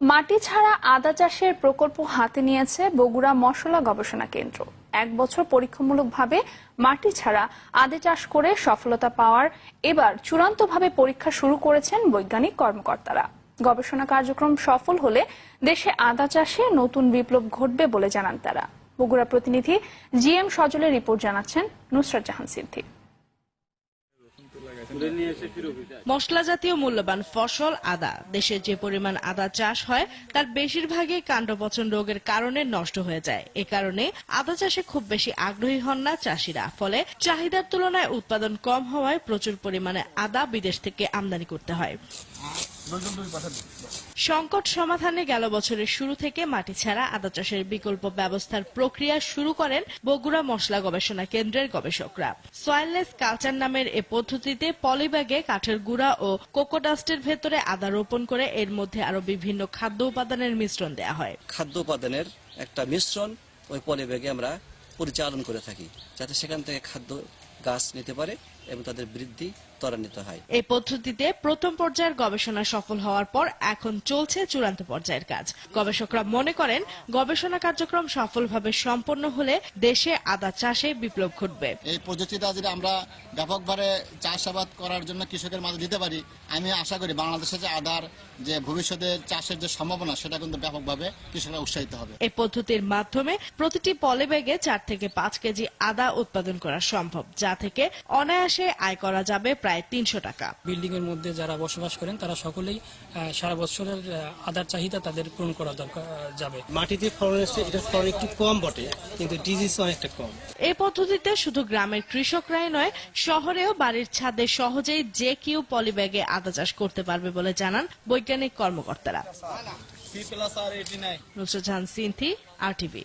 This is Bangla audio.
মাটি ছাড়া আদা চাষের প্রকল্প হাতে নিয়েছে বগুড়া মশলা গবেষণা কেন্দ্র। এক বছর পরীক্ষামূলকভাবে মাটি ছাড়া আদা চাষ করে সফলতা পাওয়ার এবার চূড়ান্তভাবে পরীক্ষা শুরু করেছেন বৈজ্ঞানিক কর্মকর্তারা। গবেষণা কার্যক্রম সফল হলে দেশে আদা চাষে নতুন বিপ্লব ঘটবে বলে জানান তারা। বগুড়া প্রতিনিধি জি এম সজলের রিপোর্ট জানাচ্ছেন নুসরাত জাহান সিদ্দিক। মশলা জাতীয় মূল্যবান ফসল, আদা। দেশে যে পরিমাণ আদা চাষ হয়, তার বেশিরভাগই কাণ্ডপচন রোগের কারণে নষ্ট হয়ে যায়। এ কারণে আদা চাষে খুব বেশি আগ্রহী হন না চাষিরা। ফলে চাহিদার তুলনায় উৎপাদন কম হওয়ায় প্রচুর পরিমাণে আদা বিদেশ থেকে আমদানি করতে হয়। সংকট সমাধানে গেল বছরের শুরু থেকে মাটি ছাড়া আদা চাষের বিকল্প ব্যবস্থার প্রক্রিয়া শুরু করেন বগুড়া মশলা গবেষণা কেন্দ্রের গবেষকরা। সয়েললেস কালচার নামের এ পদ্ধতিতে পলিব্যাগে কাঠের গুঁড়া ও কোকোডাস্টের ভেতরে আদা রোপণ করে এর মধ্যে আরও বিভিন্ন খাদ্য উপাদানের মিশ্রণ দেওয়া হয়। খাদ্য উপাদানের একটা মিশ্রণ ওই পলিব্যাগে আমরা পরিচালন করে থাকি, যাতে সেখান থেকে খাদ্য, গাছ নিতে পারে এবং তাদের বৃদ্ধি ত্বরান্বিত হয়। এই পদ্ধতিতে প্রথম পর্যায়ের গবেষণা সফল হওয়ার পর এখন চলছে চূড়ান্ত পর্যায়ের কাজ। গবেষকরা মনে করেন গবেষণা কার্যক্রম সফলভাবে সম্পন্ন হলে দেশে আদা চাষে বিপ্লব ঘটবে। এই পদ্ধতিটা যদি আমরা ব্যাপকভাবে চাষাবাদ করার জন্য কৃষকের মাঝে দিতে পারি আমি আশা করি বাংলাদেশে যে আদার যে ভবিষ্যতে চাষের যে সম্ভাবনা সেটা কিন্তু ব্যাপকভাবে কৃষকরা উৎসাহিত হবে। এই পদ্ধতির মাধ্যমে প্রতিটি পলিব্যাগে চার থেকে পাঁচ কেজি আদা উৎপাদন করা সম্ভব যা থেকে অনায়াসে আয় করা যাবে প্রায় তিনশো টাকা। বিল্ডিং এর মধ্যে যারা বসবাস করেন তারা সকলেই সারা বছরের আদার চাহিদা তাদের পূরণ করা দরকার যাবে। মাটিতে ফলন এটা ফলন একটু কম বটে কিন্তু ডিজিজ অনেকটা কম। এই পদ্ধতিতে শুধু গ্রামের কৃষকরাই নয় শহরেও বাড়ির ছাদে সহজেই যে কেউ পলিব্যাগে আদা চাষ করতে পারবে বলে জানান বৈজ্ঞানিক কর্মকর্তারা। Nusrat Jahan Sinthi R TV.